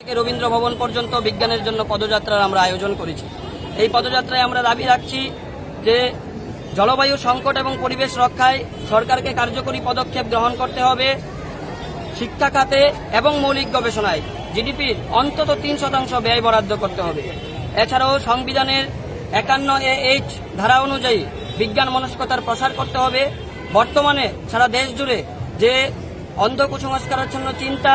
রবীন্দ্র ভবন পর্যন্ত বিজ্ঞানের জন্য পদযাত্রার আমরা আয়োজন করেছি। এই পদযাত্রায় আমরা দাবি রাখছি যে জলবায়ু সংকট এবং পরিবেশ রক্ষায় সরকারকে কার্যকরী পদক্ষেপ গ্রহণ করতে হবে শিক্ষা খাতে এবং মৌলিক গবেষণায়। জিডিপির অন্তত তিন শতাংশ ব্যয় বরাদ্দ করতে হবে। এছাড়াও সংবিধানের একান্ন এ এইচ ধারা অনুযায়ী বিজ্ঞান মনস্কতার প্রসার করতে হবে। বর্তমানে সারা দেশ জুড়ে যে অন্ধ কুসংস্কারাচ্ছন্ন চিন্তা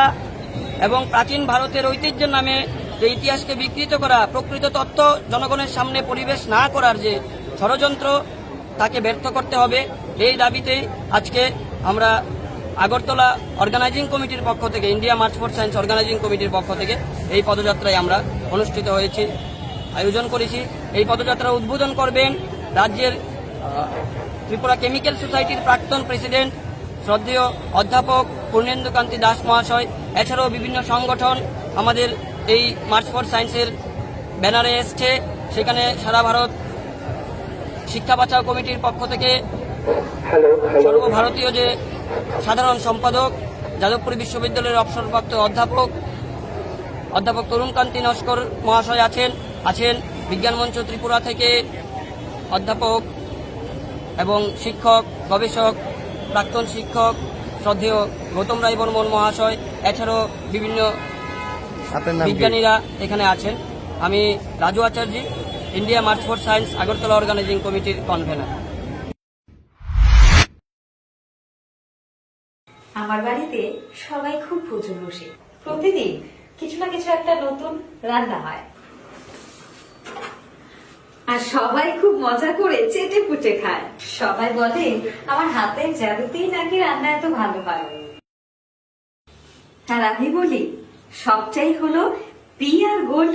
এবং প্রাচীন ভারতের ঐতিহ্যের নামে যে ইতিহাসকে বিকৃত করা, প্রকৃত তত্ত্ব জনগণের সামনে পরিবেশ না করার যে ষড়যন্ত্র, তাকে ব্যর্থ করতে হবে। এই দাবিতেই আজকে আমরা আগরতলা অর্গানাইজিং কমিটির পক্ষ থেকে India March for science organising কমিটির পক্ষ থেকে এই পদযাত্রায় আমরা অনুষ্ঠিত হয়েছি, আয়োজন করেছি। এই পদযাত্রা উদ্বোধন করবেন রাজ্যের ত্রিপুরা কেমিক্যাল সোসাইটির প্রাক্তন প্রেসিডেন্ট শ্রদ্ধেয় অধ্যাপক পূর্ণেন্দুকান্তি দাস মহাশয় এছাড়াও বিভিন্ন সংগঠন আমাদের এই মার্চ ফর সায়েন্সের ব্যানারে এসছে। সেখানে সারা ভারত শিক্ষা বাঁচাও কমিটির পক্ষ থেকে সর্বভারতীয় যে সাধারণ সম্পাদক যাদবপুর বিশ্ববিদ্যালয়ের অবসরপ্রাপ্ত অধ্যাপক অধ্যাপক তরুণকান্তি নস্কর মহাশয় আছেন আছেন বিজ্ঞান মঞ্চ ত্রিপুরা থেকে অধ্যাপক এবং শিক্ষক গবেষক প্রাক্তন শিক্ষক শ্রদ্ধেয় গৌতম রায় বর্মন মহাশয় এছাড়াও বিভিন্ন আপনার নাম কি? বিজ্ঞানীরা এখানে আছেন। আমি Raju Acharya India March for science Agartala organising কমিটির কনভেনার আমার বাড়িতে সবাই খুব প্রচুর বসে। প্রতিদিন কিছু না কিছু একটা নতুন রান্না হয়। আর সবাই খুব মজা করে চেটে পুটে খায়। সবাই বলে, আমার হাতের জাদুতেই নাকি রান্না এত ভালো হয়? আর আমি বলি, সবটাই হলো পি আর গোল্ড